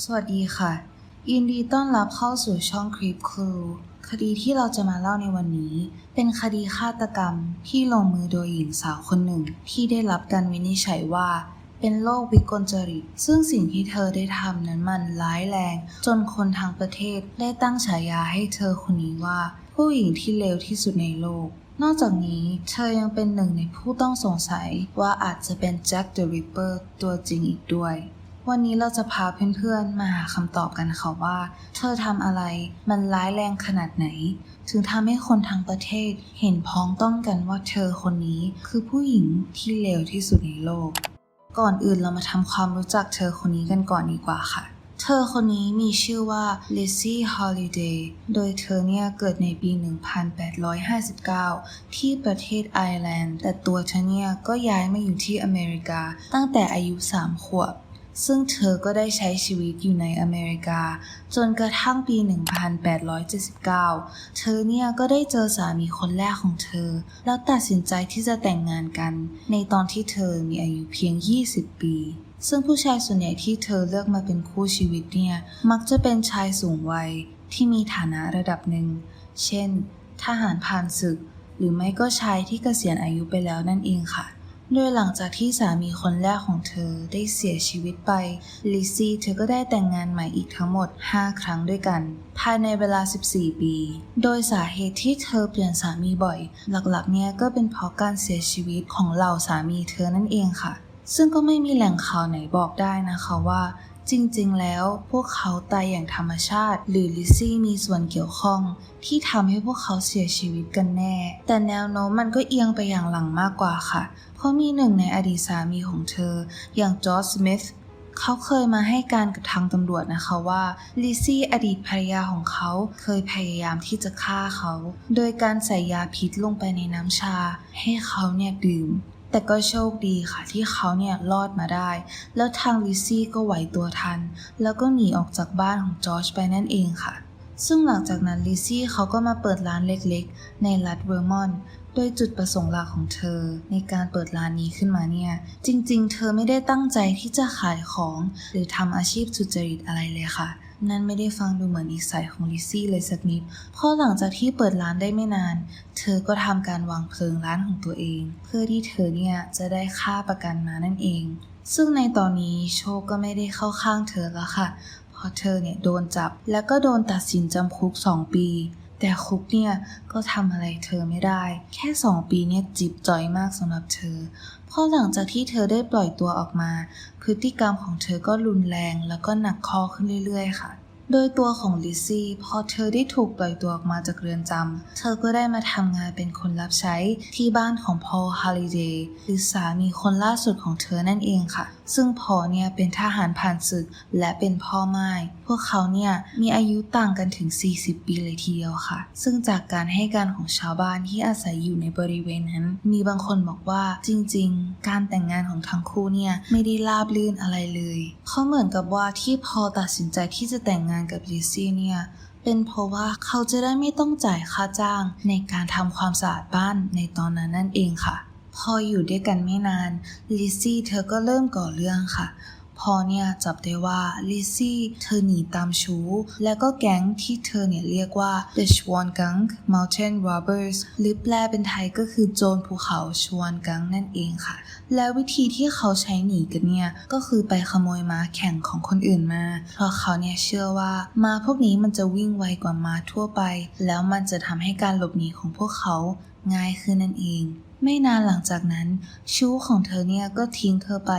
สวัสดีค่ะ ยินดีต้อนรับเข้าสู่ช่องคลิปครูคดีที่เราจะมาเล่าในวันนี้ เป็นคดีฆาตกรรมที่ลงมือโดยหญิงสาวคนหนึ่ง ที่ได้รับการวินิจฉัยว่า เป็นโรควิกลจริต ซึ่งสิ่งที่เธอได้ทำนั้นมันร้ายแรง จนคนทั้งประเทศได้ตั้งฉายาให้เธอคนนี้ว่า ผู้หญิงที่เลวที่สุดในโลกนอกจากนี้เธอยังเป็นหนึ่งในผู้ต้องสงสัยว่าอาจจะเป็นแจ็คเดอะริปเปอร์ตัวจริงอีกด้วย วันนี้เราจะพาเพื่อนๆ มาหาคำตอบกันค่ะว่า เธอทำอะไร มันร้ายแรงขนาดไหน ถึงทำให้คนทั้งประเทศเห็นพ้องต้องกันว่าเธอคนนี้คือผู้หญิงที่เลวที่สุดในโลก ก่อนอื่นเรามาทำความรู้จักเธอคนนี้กันก่อนดีกว่าค่ะ เธอคนนี้มีชื่อว่า Lizzie Holiday โดยเธอเนี่ยเกิดในปี 1859 ที่ประเทศไอร์แลนด์ แต่ตัวเธอเนี่ยก็ย้ายมาอยู่ที่อเมริกาตั้งแต่อายุ 3 ขวบ ซึ่งเธอก็ได้ใช้ชีวิตอยู่ในอเมริกา จนกระทั่งปี 1879 เธอเนี่ยก็ได้เจอสามีคนแรกของเธอ แล้วตัดสินใจที่จะแต่งงานกัน ในตอนที่เธอมีอายุเพียง 20 ปี ซึ่งผู้ชายส่วนใหญ่ที่เธอเลือกมาเป็นคู่ชีวิตเนี่ยมักจะเป็นชายสูงวัยที่มีฐานะระดับหนึ่ง เช่น ทหารผ่านศึก หรือไม่ก็ชายที่เกษียณอายุไปแล้วนั่นเองค่ะ โดยหลังจากที่สามีคนแรกของเธอได้เสียชีวิตไปลิซซี่เธอก็ได้แต่งงานใหม่อีกทั้งหมด 5 ครั้งด้วยกัน ภายในเวลา 14 ปี โดยสาเหตุที่เธอเปลี่ยนสามีบ่อย หลักๆ เนี่ยก็เป็นเพราะการเสียชีวิตของเหล่าสามีเธอนั่นเองค่ะ ซึ่งก็ไม่มีแหล่งข่าวไหนบอกได้นะคะว่า จริงๆ แล้วพวกเขาตายอย่างธรรมชาติ หรือลิซี่มีส่วนเกี่ยวข้อง ที่ทำให้พวกเขาเสียชีวิตกันแน่ แต่แนวโน้มมันก็เอียงไปอย่างหลังมากกว่าค่ะ เพราะมีหนึ่งในอดีตสามีของเธอ อย่างจอร์จสมิธเขาเคยมาให้การกับทางตำรวจนะคะว่าลิซี่อดีตภรรยาของเขาเคยพยายามที่จะฆ่าเขา โดยการใส่ยาพิษลงไปในน้ำชา ให้เขาเนี่ยดื่ม แต่ก็โชคดีค่ะที่เขาเนี่ยรอดมาได้ แล้วทางลิซซี่ก็ไหวตัวทัน แล้วก็หนีออกจากบ้านของจอร์จไปนั่นเองค่ะ ซึ่งหลังจากนั้นลิซซี่เขาก็มาเปิดร้านเล็กๆ ในรัฐเวอร์มอนต์โดยจุดประสงค์หลักของเธอ ในการเปิดร้านนี้ขึ้นมาเนี่ย จริงๆ เธอไม่ได้ตั้งใจที่จะขายของ หรือทำอาชีพสุจริตอะไรเลยค่ะ นั่นไม่ได้ฟังดูเหมือนนิสัยของลิซซี่เลยสักนิด เพราะหลังจากที่เปิดร้านได้ไม่นาน เธอก็ทำการวางเพลิงร้านของตัวเอง เพื่อที่เธอเนี่ยจะได้ค่าประกันมานั่นเอง ซึ่งในตอนนี้โชคก็ไม่ได้เข้าข้างเธอแล้วค่ะ เพราะเธอเนี่ยโดนจับแล้วก็โดนตัดสินจำคุก 2 ปี แต่คุกเนี่ยก็ทำอะไรเธอไม่ได้ แค่ 2 ปีเนี่ยจิบจ่อยมากสำหรับเธอ พอหลังจากที่เธอได้ปล่อยตัวออกมา พฤติกรรมของเธอก็รุนแรงแล้วก็หนักคอขึ้นเรื่อย ๆ ค่ะ โดยตัวของลิซซี่พอเธอได้ถูกปล่อยตัวออกมาจากเรือนจำเธอก็ได้มาทำงานเป็นคนรับใช้ที่บ้านของพอลฮาริเดย์หรือสามีคนล่าสุดของเธอนั่นเองค่ะซึ่งพอเนี่ยเป็นทหารผ่านศึกและเป็นพ่อไม้พวกเขาเนี่ยมีอายุต่างกันถึง 40 ปีเลยทีเดียวค่ะ ซึ่งจากการให้การของชาวบ้านที่อาศัยอยู่ในบริเวณนั้น มีบางคนบอกว่าจริงๆ การแต่งงานของทั้งคู่เนี่ยไม่ได้ราบรื่นอะไรเลยเขาเหมือนกับว่าที่พอตัดสินใจที่จะแต่งงานกับลิซี่เนี่ยเป็นเพราะว่าเขาจะได้ไม่ต้องจ่ายค่าจ้างในการทำความสะอาดบ้านในตอนนั้นนั่นเองค่ะ พออยู่ด้วยกันไม่นานลิซซี่เธอก็เริ่มก่อเรื่องค่ะ พอเนี่ยจับได้ว่าลิซซี่เธอหนีตามชู้ และก็แก๊งที่เธอเนี่ยเรียกว่า The Swan Gang Mountain Robbers หรือแปลเป็นไทยก็คือโจรภูเขาชวนกังนั่นเองค่ะ และวิธีที่เขาใช้หนีกันเนี่ย ก็คือไปขโมยม้าแข่งของคนอื่นมา เพราะเขาเนี่ยเชื่อว่าม้าพวกนี้มันจะวิ่งไวกว่าม้าทั่วไป แล้วมันจะทำให้การหลบหนีของพวกเขาง่ายขึ้นนั่นเอง ไม่นานหลังจากนั้น ชู้ของเธอเนี่ยก็ทิ้งเธอไป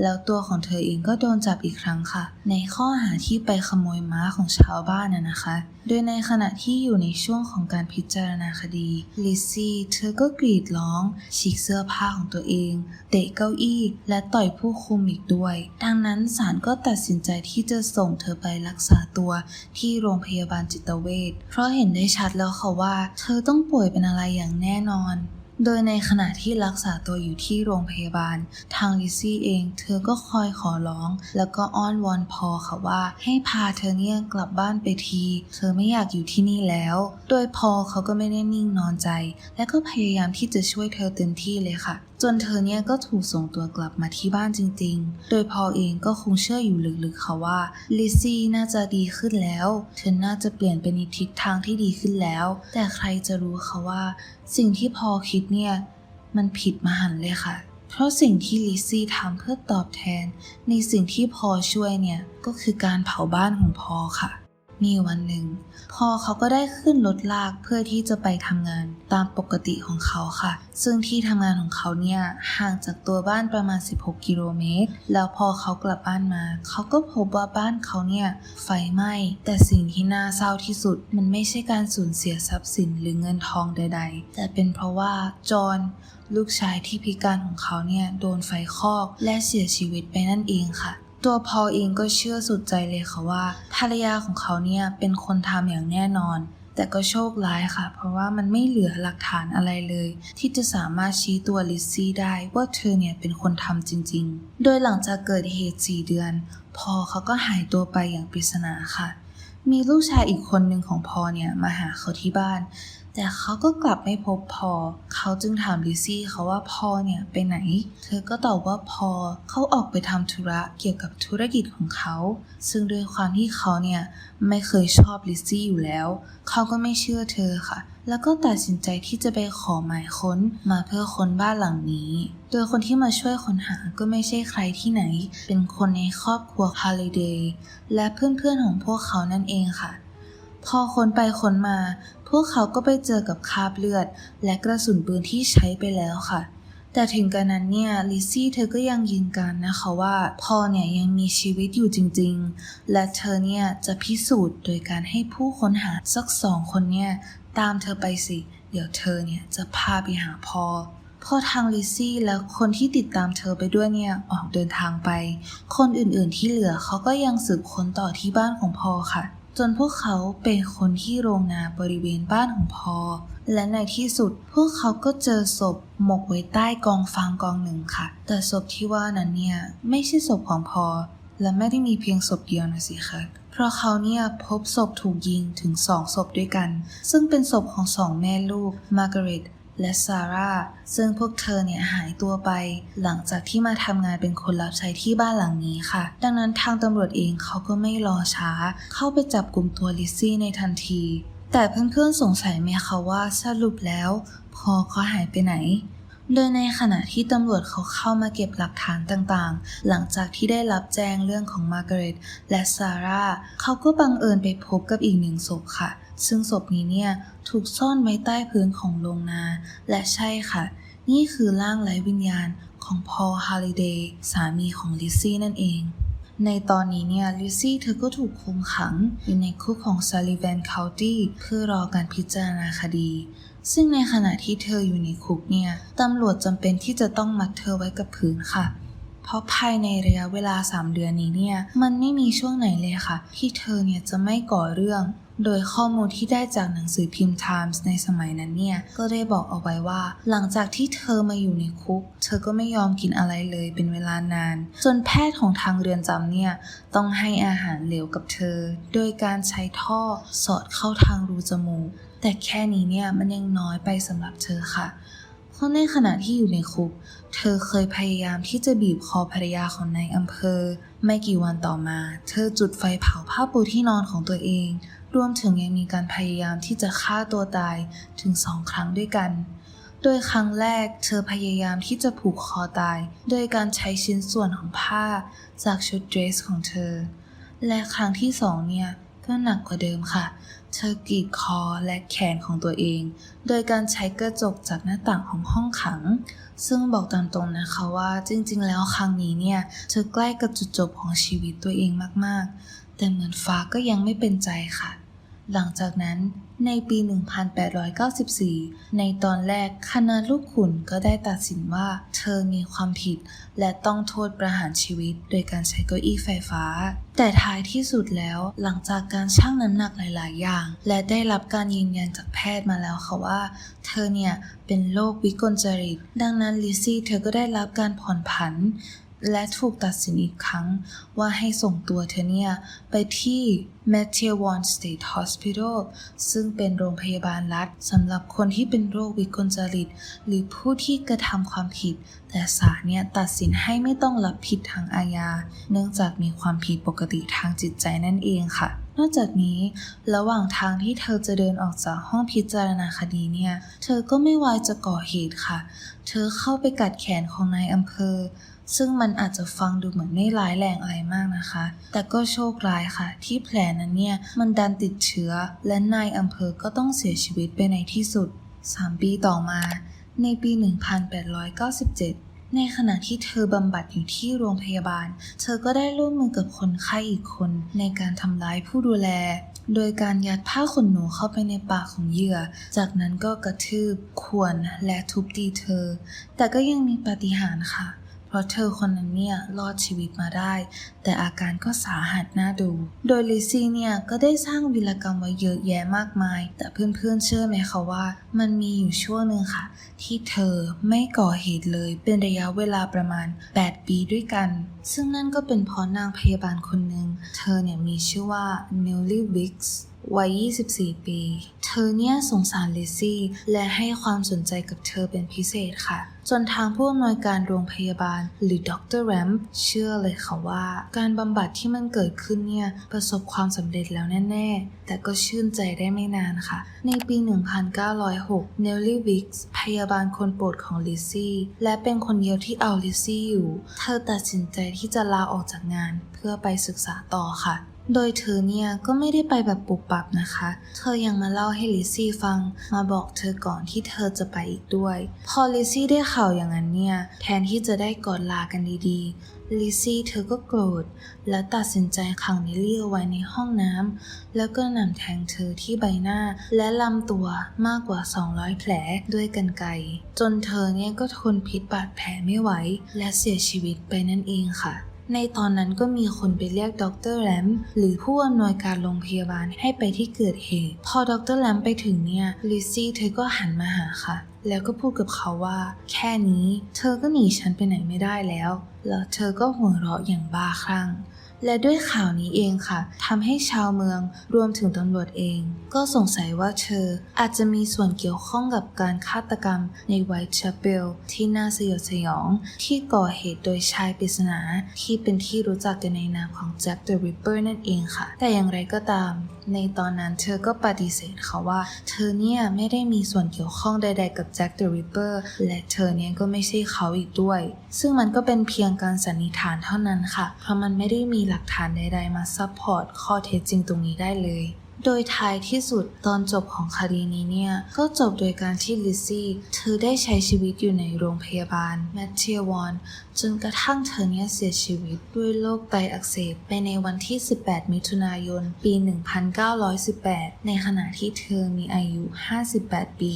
แล้วตัวของเธอเองก็โดนจับอีกครั้งค่ะ ในข้อหาที่ไปขโมยม้าของชาวบ้านน่ะนะคะ โดยในขณะที่อยู่ในช่วงของการพิจารณาคดีลิซซี่เธอก็กรีดร้องฉีกเสื้อผ้าของตัวเองเตะเก้าอี้และต่อยผู้คุมอีกด้วย ดังนั้นศาลก็ตัดสินใจที่จะส่งเธอไปรักษาตัวที่โรงพยาบาลจิตเวชเพราะเห็นได้ชัดแล้วค่ะว่า เธอต้องป่วยเป็นอะไรอย่างแน่นอน โดยในขณะที่รักษาตัวอยู่ที่โรงพยาบาล ทางลิซซี่เอง เธอก็คอยขอร้อง แล้วก็อ้อนวอนพอค่ะว่า ให้พาเธอเนี่ยกลับบ้านไปที เธอไม่อยากอยู่ที่นี่แล้ว โดยพอเขาก็ไม่ได้นิ่งนอนใจ และก็พยายามที่จะช่วยเธอเต็มที่เลยค่ะจนเธอเนี่ยก็ถูกส่งตัวกลับมาที่บ้านจริงๆ โดยพอเองก็คงเชื่ออยู่ลึกๆค่ะว่าลิซซี่น่าจะดีขึ้นแล้ว เธอน่าจะเปลี่ยนไปในทิศทางที่ดีขึ้นแล้ว แต่ใครจะรู้ค่ะว่า สิ่งที่พอคิดเนี่ยมันผิดมหันเลยค่ะ เพราะสิ่งที่ลิซซี่ทำเพื่อตอบแทน ในสิ่งที่พอช่วยเนี่ยก็คือการเผาบ้านของพอค่ะ มีวันหนึ่งพอเขาก็ได้ขึ้นรถลากเพื่อที่จะไปทำงานตามปกติของเขาค่ะ ซึ่งที่ทำงานของเขาเนี่ยห่างจากตัวบ้านประมาณ 16 กิโลเมตร แล้วพอเขากลับบ้านมา เขาก็พบว่าบ้านเขาเนี่ยไฟไหม้ แต่สิ่งที่น่าเศร้าที่สุด มันไม่ใช่การสูญเสียทรัพย์สินหรือเงินทองใด ๆ แต่เป็นเพราะว่าจอห์นลูกชายที่พิการของเขาเนี่ยโดนไฟคลอกและเสียชีวิตไปนั่นเองค่ะ ตัวพอลเองก็เชื่อสุดใจเลยค่ะว่าภรรยาของเขาเนี่ยเป็นคนทำอย่างแน่นอน แต่ก็โชคร้ายค่ะ เพราะว่ามันไม่เหลือหลักฐานอะไรเลย ที่จะสามารถชี้ตัวลิซซี่ได้ว่าเธอเนี่ยเป็นคนทำจริง ๆ โดยหลังจากเกิดเหตุ 4 เดือน พอเขาก็หายตัวไปอย่างปริศนาค่ะ มีลูกชายอีกคนหนึ่งของพอเนี่ยมาหาเขาที่บ้าน แต่เขาก็กลับไม่พบพอ เขาจึงถามลิซซี่เขาว่าพอเนี่ยไปไหน เธอก็ตอบว่าพอเขาออกไปทำธุระเกี่ยวกับธุรกิจของเขา ซึ่งด้วยความที่เขาเนี่ยไม่เคยชอบลิซซี่อยู่แล้ว เขาก็ไม่เชื่อเธอค่ะ แล้วก็ตัดสินใจที่จะไปขอหมายค้นมาเพื่อค้นบ้านหลังนี้ โดยคนที่มาช่วยค้นหาก็ไม่ใช่ใครที่ไหน เป็นคนในครอบครัวฮาริเดย์และเพื่อนๆของพวกเขานั่นเองค่ะ พอค้นไปค้นมา พวกเขาก็ไปเจอกับคราบเลือด และกระสุนปืนที่ใช้ไปแล้วค่ะ แต่ถึงกระนั้นเนี่ยลิซซี่เธอก็ยังยืนยันนะคะว่าพอเนี่ยยังมีชีวิตอยู่จริง ๆ และเธอเนี่ยจะพิสูจน์โดยการให้ผู้ค้นหาสักสองคนเนี่ยตามเธอไปสิ เดี๋ยวเธอเนี่ยจะพาไปหาพอพอทางลิซซี่และคนที่ติดตามเธอไปด้วยเนี่ยออกเดินทางไป คนอื่นๆที่เหลือเขาก็ยังสืบค้นต่อที่บ้านของพอค่ะ จนพวกเขาไปคนที่โรงนาบริเวณบ้านของพอ และในที่สุดพวกเขาก็เจอศพหมกไว้ใต้กองฟางกองหนึ่งค่ะ แต่ศพที่ว่านั้นเนี่ยไม่ใช่ศพของพอ และไม่ได้มีเพียงศพเดียวนะสิคะเพราะเขาเนี่ยพบศพถูกยิงถึงสองศพด้วยกัน ซึ่งเป็นศพของสองแม่ลูกมาร์กาเร็ต และซาร่าซึ่งพวกเธอเนี่ยหายตัวไป หลังจากที่มาทำงานเป็นคนรับใช้ที่บ้านหลังนี้ค่ะ ดังนั้นทางตำรวจเองเขาก็ไม่รอช้า เข้าไปจับกลุ่มตัวลิซซี่ในทันที แต่เพื่อนๆสงสัยไหมคะว่าสรุปแล้ว พอเขาหายไปไหน โดยในขณะที่ตำรวจเขาเข้ามาเก็บหลักฐานต่างๆ หลังจากที่ได้รับแจ้งเรื่องของมาร์กาเร็ตและซาร่า เขาก็บังเอิญไปพบกับอีกหนึ่งศพค่ะ ซึ่งศพนี้เนี่ยถูกซ่อนไว้ใต้พื้นของโรงนา และใช่ค่ะ นี่คือร่างไร้วิญญาณของพอล ฮาริเดย์ สามีของลิซซี่นั่นเองในตอนนี้เนี่ยลิซซี่เธอก็ถูกคุมขังอยู่ในคุกของซาลิแวนเคานตี้เพื่อรอการพิจารณาคดี ซึ่งในขณะที่เธออยู่ในคุกเนี่ย ตำรวจจำเป็นที่จะต้องมัดเธอไว้กับพื้นค่ะ เพราะภายในระยะเวลา 3 เดือนนี้เนี่ย มันไม่มีช่วงไหนเลยค่ะ ที่เธอเนี่ยจะไม่ก่อเรื่อง โดยข้อมูลที่ได้จากหนังสือพิมพ์ Times ในสมัยนั้นเนี่ย ก็ได้บอกเอาไว้ว่า หลังจากที่เธอมาอยู่ในคุก เธอก็ไม่ยอมกินอะไรเลยเป็นเวลานาน จนแพทย์ของทางเรือนจำเนี่ย ต้องให้อาหารเหลวกับเธอ โดยการใช้ท่อสอดเข้าทางรูจมูก แต่แค่นี้เนี่ยมันยังน้อยไปสำหรับเธอค่ะ เพราะในขณะที่อยู่ในคุก เธอเคยพยายามที่จะบีบคอภรรยาของนายอำเภอ ไม่กี่วันต่อมา เธอจุดไฟเผาผ้าปูที่นอนของตัวเอง รวมถึงยังมีการพยายามที่จะฆ่าตัวตายถึงสองครั้งด้วยกันโดยครั้งแรกเธอพยายามที่จะผูกคอตาย โดยการใช้ชิ้นส่วนของผ้าจากชุดเดรสของเธอ และครั้งที่สองเนี่ย ก็หนักกว่าเดิมค่ะ เธอกรีดคอและแขนของตัวเอง โดยการใช้กระจกจากหน้าต่างของห้องขัง ซึ่งบอกตามตรงนะคะว่าจริงๆ แล้วครั้งนี้เนี่ย เธอใกล้กับจุดจบของชีวิตตัวเองมากๆ แต่เหมือนฟ้าก็ยังไม่เป็นใจค่ะ หลังจากนั้นในปี 1894 ในตอนแรกคณะลูกขุนก็ได้ตัดสินว่าเธอมีความผิด และต้องโทษประหารชีวิต โดยการใช้เก้าอี้ไฟฟ้า แต่ท้ายที่สุดแล้วหลังจากการชั่งน้ำหนักหลาย ๆ อย่าง และได้รับการยืนยันจากแพทย์มาแล้วค่ะว่า เธอเนี่ยเป็นโรควิกลจริต ดังนั้นลิซซี่เธอก็ได้รับการผ่อนผัน และถูกตัดสินอีกครั้งว่าให้ส่งตัวเธอเนี่ย ไปที่ m a t t e w o n State Hospital ซึ่งเป็นโรงพยาบาลรัฐสำหรับคนที่เป็นโรควิกลจริต หรือผู้ที่กระทำความผิด แต่ศาลเนี่ยตัดสินให้ไม่ต้องรับผิดทางอาญา เนื่องจากมีความผิดปกติทางจิตใจนั่นเองค่ะนอกจากนี้ ระหว่างทางที่เธอจะเดินออกจากห้องพิจารณาคดีเนี่ย เธอก็ไม่ไวายจะก่อเหตุค่ะ เธอเข้าไปกัดแขนของนายอำเภอ ซึ่งมันอาจจะฟังดูเหมือนไม่ร้ายแรงอะไรมากนะคะ แต่ก็โชคร้ายค่ะ ที่แผลนั้นเนี่ยมันดันติดเชื้อ และนายอำเภอก็ต้องเสียชีวิตไปในที่สุด 3 ปีต่อมา ในปี 1897ในขณะที่เธอบำบัดอยู่ที่โรงพยาบาล เธอก็ได้ร่วมมือกับคนไข้อีกคน ในการทำร้ายผู้ดูแล โดยการยัดผ้าขนหนูเข้าไปในปากของเหยื่อ จากนั้นก็กระทืบ ข่วน และทุบตีเธอ แต่ก็ยังมีปาฏิหาริย์ค่ะ เพราะเธอคนนั้นเนี่ยรอดชีวิตมาได้ แต่อาการก็สาหัสน่าดู โดยลิซี่เนี่ยก็ได้สร้างวีรกรรมไว้เยอะแยะมากมาย แต่เพื่อนๆเชื่อไหมคะว่า มันมีอยู่ช่วงหนึ่งค่ะ ที่เธอไม่ก่อเหตุเลยเป็นระยะเวลาประมาณ 8 ปีด้วยกัน ซึ่งนั่นก็เป็นเพราะนางพยาบาลคนหนึ่งเธอเนี่ยมีชื่อว่า n e l l y Wicks วัย 24 ปี เธอเนี่ยสงสารลิซซี่และให้ความสนใจกับเธอเป็นพิเศษค่ะ จนทางผู้อำนวยการโรงพยาบาล หรือดรแรมเชื่อเลยค่ะว่า การบำบัดที่มันเกิดขึ้นเนี่ยประสบความสำเร็จแล้วแน่ ๆ แต่ก็ชื่นใจได้ไม่นานค่ะ ในปี 1906 เนลลี่วิกส์พยาบาลคนโปรดของลิซซี่และเป็นคนเดียวที่เอาลิซซี่อยู่ เธอตัดสินใจที่จะลาออกจากงาน เพื่อไปศึกษาต่อค่ะ โดยเธอเนี่ยก็ไม่ได้ไปแบบปุบปับนะคะ เธอยังมาเล่าให้ลิซซี่ฟัง มาบอกเธอก่อนที่เธอจะไปอีกด้วย พอลิซซี่ได้ข่าวอย่างนั้นเนี่ยแทนที่จะได้กอดลากันดีๆ ลิซซี่เธอก็โกรธ และตัดสินใจขังเนลลี่เอาไว้ในห้องน้ำแล้วก็หนำแทงเธอที่ใบหน้า และลำตัวมากกว่า 200 แผลด้วยกันไกรจนเธอเนี่ยก็ทนพิษบาดแผลไม่ไหว และเสียชีวิตไปนั่นเองค่ะ ในตอนนั้นก็มีคนไปเรียกดรแรมหรือผู้อำนวยการโรงพยาบาลให้ไปที่เกิดเหตุ พอดรแรมไปถึงเนี่ยลิซซี่เธอก็หันมาหาค่ะ แล้วก็พูดกับเขาว่า แค่นี้ เธอก็หนีฉันไปไหนไม่ได้แล้ว แล้วเธอก็หัวเราะอย่างบ้าคลั่ง และด้วยข่าวนี้เองค่ะทำให้ชาวเมืองรวมถึงตำรวจเอง ก็สงสัยว่าเธออาจจะมีส่วนเกี่ยวข้องกับการฆาตกรรมในไวท์ช p เ l ลที่น่าสยดสยอง ที่ก่อเหตุโดยชายปริศนาที่เป็นที่รู้จักกันในนามของแจ็คเดอะริปเปอร์นั่นเองค่ะ แต่อย่างไรก็ตาม ในตอนนั้นเธอก็ปฏิเสธค่ะว่า เธอเนี่ยไม่ได้มีส่วนเกี่ยวข้องใด ๆ กับแจ็คเดอะริปเปอร์และเธอเนี่ยก็ไม่ใช่เขาอีกด้วย ซึ่งมันก็เป็นเพียงการสันนิษฐานเท่านั้นค่ะเพราะมันไม่ได้มีหลักฐานใด ๆ มาซัพพอร์ตข้อเท็จจริงตรงนี้ได้เลย โดยท้ายที่สุดตอนจบของคดีนี้เนี่ย ก็จบโดยการที่ลิซซี่เธอได้ใช้ชีวิตอยู่ในโรงพยาบาลแมทเทียวอนจนกระทั่งเธอเนี่ยเสียชีวิตด้วยโรคไตอักเสบไปในวันที่ 18 มิถุนายน ปี 1918 ในขณะที่เธอมีอายุ 58 ปี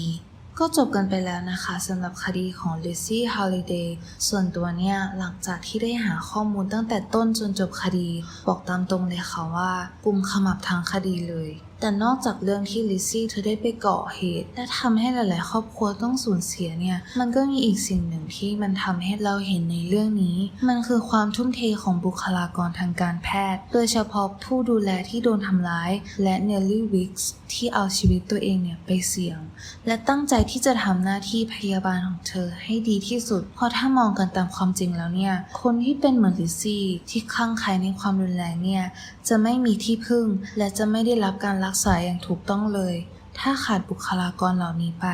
ก็จบกันไปแล้วนะคะสำหรับคดีของ Lizzie Holiday ส่วนตัวเนี่ยหลังจากที่ได้หาข้อมูลตั้งแต่ต้นจนจบคดี บอกตามตรงเลยค่ะว่ากุมขมับทางคดีเลย แต่นอกจากเรื่องที่ลิซซี่เธอได้ไปก่อเหตุ และทำให้หลาย ๆ ครอบครัวต้องสูญเสียเนี่ย มันก็มีอีกสิ่งหนึ่งที่มันทำให้เราเห็นในเรื่องนี้ มันคือความทุ่มเทของบุคลากรทางการแพทย์ โดยเฉพาะผู้ดูแลที่โดนทำร้าย และเนลลี่วิกส์ที่เอาชีวิตตัวเองเนี่ยไปเสี่ยง และตั้งใจที่จะทำหน้าที่พยาบาลของเธอให้ดีที่สุด เพราะถ้ามองกันตามความจริงแล้วเนี่ย คนที่เป็นเหมือนลิซซี่ที่คลั่งไคล้ในความรุนแรงเนี่ย จะไม่มีที่พึ่ง และจะไม่ได้รับการรักษาอย่างถูกต้องเลย ถ้าขาดบุคลากรเหล่านี้ไป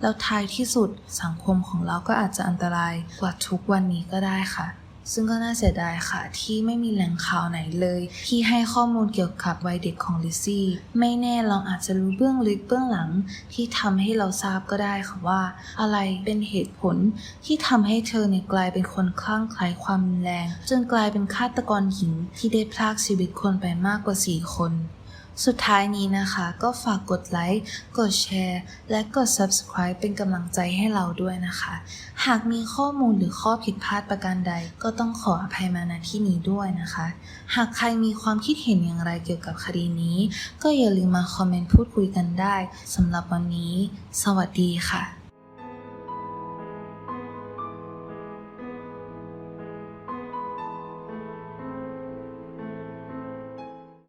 แล้วท้ายที่สุดสังคมของเราก็อาจจะอันตรายกว่าทุกวันนี้ก็ได้ค่ะ ซึ่งก็น่าเสียดายค่ะ ที่ไม่มีแหล่งข่าวไหนเลย ที่ให้ข้อมูลเกี่ยวกับวัยเด็กของลิซซี่ ไม่แน่เราอาจจะรู้เบื้องลึกเบื้องหลัง ที่ทำให้เราทราบก็ได้ค่ะว่า อะไรเป็นเหตุผลที่ทำให้เธอเนี่ยกลายเป็นคนคลั่งไคล้ความรุนแรง จนกลายเป็นฆาตกรหญิงที่ได้พรากชีวิตคนไปมากกว่า 4 คน สุดท้ายนี้นะคะ ก็ฝากกดไลค์ กดแชร์ และกด subscribe เป็นกำลังใจให้เราด้วยนะคะ หากมีข้อมูลหรือข้อผิดพลาดประการใด ก็ต้องขออภัยมาณที่นี้ด้วยนะคะ หากใครมีความคิดเห็นอย่างไรเกี่ยวกับคดีนี้ ก็อย่าลืมมาคอมเมนต์พูดคุยกันได้สำหรับวันนี้ สวัสดีค่ะ